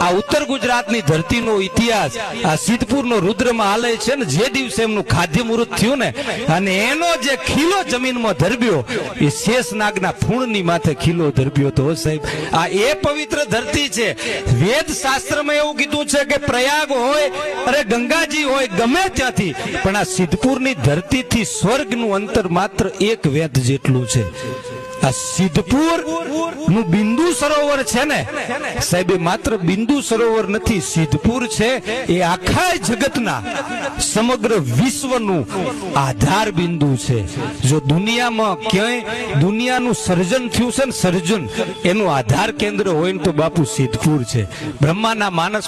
આ ઉત્તર ગુજરાતની ધરતીનો ઇતિહાસ, આ સિદ્ધપુરનો રુદ્રમાં આલય છે ને જે દિવસે એમનું ખાદ્ય મુહૂર્ત થયું ને, અને એનો જે ખીલો જમીનમાં ધરબ્યો, એ શેષનાગના ફૂણની માથે ખીલો ધરબ્યો તો સાહેબ. આ એ પવિત્ર ધરતી છે. વેદ શાસ્ત્રમાં એવું કીધું છે કે પ્રયાગ હોય, અરે ગંગાજી હોય, ગમે ત્યાંથી, પણ આ સિદ્ધપુરની ધરતીથી સ્વર્ગનું અંતર માત્ર એક વેદ જેટલું છે. સિદ્ધપુરનું બિંદુ સરોવર છે ને? સાહેબ માત્ર બિંદુ સરોવર નથી, સિદ્ધપુર છે. એ આખા જગતના સમગ્ર વિશ્વનું આધાર બિંદુ છે. જો દુનિયામાં ક્યાંય દુનિયાનું સર્જન થયું છે ને, સર્જન, એનું આધાર કેન્દ્ર હોય ને તો બાપુ સિદ્ધપુર છે. બ્રહ્માના માનસ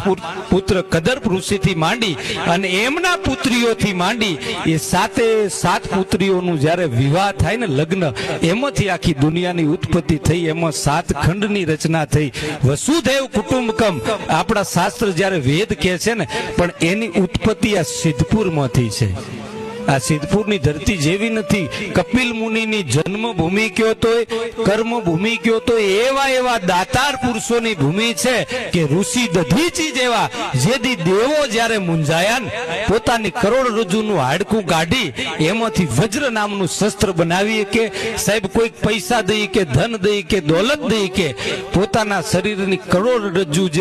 પુત્ર કદર્પ ઋષિથી માંડી અને એમના પુત્રીઓથી માંડી, એ સાતે સાત પુત્રીઓનું જ્યારે વિવાહ થાય ને, લગ્ન, એમાંથી આખી દુનિયાની ઉત્પત્તિ થઈ, એમાં સાત ખંડની રચના થઈ. વસુધૈવ કુટુંબકમ, આપણા શાસ્ત્ર જ્યારે વેદ કહે છે ને, પણ એની ઉત્પત્તિ આ સિદ્ધપુરમાંથી છે. આ સિદ્ધપુરની ધરતી જેવી નથી. કપિલ મુનિની જન્મભૂમિ કયો તો કર્મભૂમિ કયો તો એવા એવા દાતાર પુરુષોની ભૂમિ છે કે ઋષિ દધીચી જેવા, જેદી દેવો જ્યારે મુંજાયા ને પોતાની કરોડરજ્જુનું હાડકું કાઢી, એમાંથી વજ્ર નામનું શસ્ત્ર બનાવી કે, સાહેબ, કોઈક પૈસા દઈ કે, ધન દઈ કે, દોલત દઈ કે, પોતાના શરીરની કરોડરજ્જુ જે